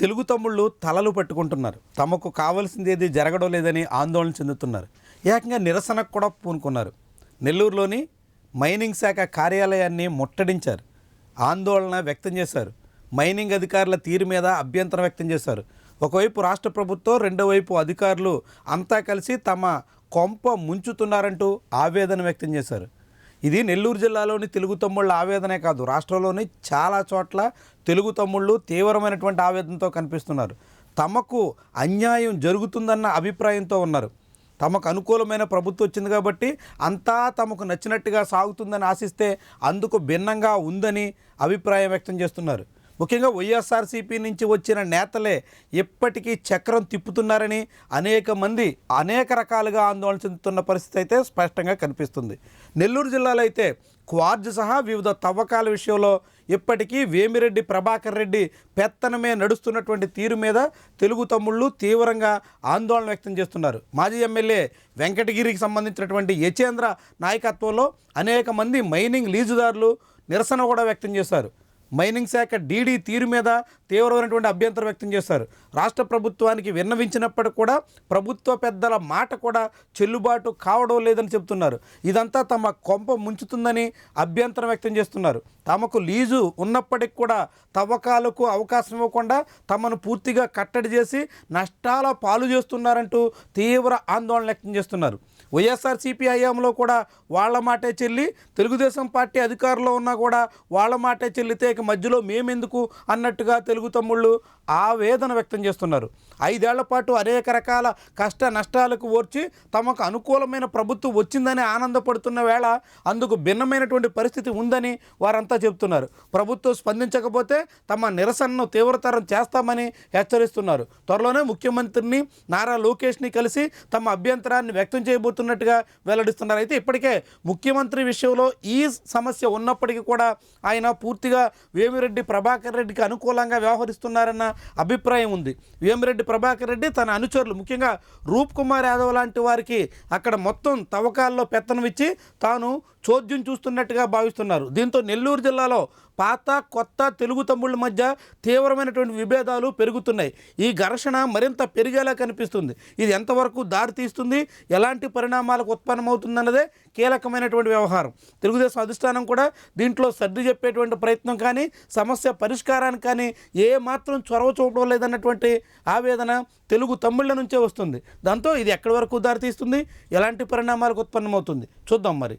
తెలుగు తమ్ముళ్ళు తలలు పట్టుకుంటున్నారు. తమకు కావలసింది ఏది జరగడం లేదని ఆందోళన చెందుతున్నారు. ఏకంగా నిరసనకు కూడా పూనుకున్నారు. నెల్లూరులోని మైనింగ్ శాఖ కార్యాలయాన్ని ముట్టడించారు. ఆందోళన వ్యక్తం చేశారు. మైనింగ్ అధికారుల తీరు మీద అభ్యంతరం వ్యక్తం చేశారు. ఒకవైపు రాష్ట్ర ప్రభుత్వం రెండో వైపు అధికారులు అంతా కలిసి తమ కొంప ముంచుతున్నారంటూ ఆవేదన వ్యక్తం చేశారు. ఇది నెల్లూరు జిల్లాలోని తెలుగు తమ్ముళ్ళ ఆవేదనే కాదు. రాష్ట్రంలోని చాలా చోట్ల తెలుగు తమ్ముళ్ళు తీవ్రమైనటువంటి ఆవేదనతో కనిపిస్తున్నారు. తమకు అన్యాయం జరుగుతుందన్న అభిప్రాయంతో ఉన్నారు. తమకు అనుకూలమైన ప్రభుత్వం వచ్చింది కాబట్టి అంతా తమకు నచ్చినట్టుగా సాగుతుందని ఆశిస్తే అందుకు భిన్నంగా ఉందని అభిప్రాయం వ్యక్తం చేస్తున్నారు. ముఖ్యంగా వైఎస్ఆర్సీపీ నుంచి వచ్చిన నేతలే ఇప్పటికీ చక్రం తిప్పుతున్నారని అనేక మంది అనేక రకాలుగా ఆందోళన చెందుతున్న పరిస్థితి అయితే స్పష్టంగా కనిపిస్తుంది. నెల్లూరు జిల్లాలో అయితే క్వార్జ్ సహా వివిధ తవ్వకాల విషయంలో ఇప్పటికీ వేమిరెడ్డి ప్రభాకర్ రెడ్డి పెత్తనమే నడుస్తున్నటువంటి తీరు మీద తెలుగు తమ్ముళ్ళు తీవ్రంగా ఆందోళన వ్యక్తం చేస్తున్నారు. మాజీ ఎమ్మెల్యే వెంకటగిరికి సంబంధించినటువంటి యచేంద్ర నాయకత్వంలో అనేక మంది మైనింగ్ లీజుదారులు నిరసన కూడా వ్యక్తం చేశారు. మైనింగ్ శాఖ డీడీ తీరు మీద తీవ్రమైనటువంటి అభ్యంతరం వ్యక్తం చేశారు. రాష్ట్ర ప్రభుత్వానికి విన్నవించినప్పటికీ కూడా ప్రభుత్వ పెద్దల మాట కూడా చెల్లుబాటు కావడం లేదని చెబుతున్నారు. ఇదంతా తమ కొంప ముంచుతుందని అభ్యంతరం వ్యక్తం చేస్తున్నారు. తమకు లీజు ఉన్నప్పటికి కూడా తవ్వకాలకు అవకాశం ఇవ్వకుండా తమను పూర్తిగా కట్టడి చేసి నష్టాల పాలు చేస్తున్నారంటూ తీవ్ర ఆందోళన వ్యక్తం చేస్తున్నారు. వైఎస్ఆర్సీపీ హయాంలో కూడా వాళ్ళ మాటే చెల్లి తెలుగుదేశం పార్టీ అధికారంలో ఉన్నా కూడా వాళ్ళ మాటే చెల్లితే ఇక మధ్యలో మేమెందుకు అన్నట్టుగా తెలుగు తమ్ముళ్ళు ఆవేదన వ్యక్తం చేస్తున్నారు. ఐదేళ్ళ పాటు అనేక రకాల కష్ట నష్టాలకు ఓర్చి తమకు అనుకూలమైన ప్రభుత్వం వచ్చిందని ఆనందపడుతున్న వేళ అందుకు భిన్నమైనటువంటి పరిస్థితి ఉందని వారంతా చెబుతున్నారు. ప్రభుత్వం స్పందించకపోతే తమ నిరసనను తీవ్రతరం చేస్తామని హెచ్చరిస్తున్నారు. త్వరలోనే ముఖ్యమంత్రిని నారా లోకేష్ని కలిసి తమ అభ్యంతరాన్ని వ్యక్తం పడుతున్నట్టుగా వెల్లడిస్తున్నారు అయితే ఇప్పటికే ముఖ్యమంత్రి విషయంలో ఈ సమస్య ఉన్నప్పటికీ కూడా ఆయన పూర్తిగా వేమిరెడ్డి ప్రభాకర్ రెడ్డికి అనుకూలంగా వ్యవహరిస్తున్నారన్న అభిప్రాయం ఉంది. వేమిరెడ్డి ప్రభాకర్ రెడ్డి తన అనుచరులు ముఖ్యంగా రూప్ కుమార్ యాదవ్ లాంటి వారికి అక్కడ మొత్తం తవ్వకాల్లో పెత్తనం ఇచ్చి తాను చోద్యం చూస్తున్నట్టుగా భావిస్తున్నారు. దీంతో నెల్లూరు జిల్లాలో పాత కొత్త తెలుగు తమ్ముళ్ళ మధ్య తీవ్రమైనటువంటి విభేదాలు పెరుగుతున్నాయి. ఈ ఘర్షణ మరింత పెరిగేలా కనిపిస్తుంది. ఇది ఎంతవరకు దారితీస్తుంది ఎలాంటి పరిణామాలకు ఉత్పన్నమవుతుందన్నదే కీలకమైనటువంటి వ్యవహారం. తెలుగుదేశం అధిష్టానం కూడా దీంట్లో సర్ది చెప్పేటువంటి ప్రయత్నం కానీ సమస్య పరిష్కారానికి కానీ ఏ మాత్రం చొరవ చూపడం లేదన్నటువంటి ఆవేదన తెలుగు తమ్ముళ్ళ నుంచే వస్తుంది. దాంతో ఇది ఎక్కడి వరకు దారితీస్తుంది ఎలాంటి పరిణామాలకు ఉత్పన్నమవుతుంది? చూద్దాం మరి.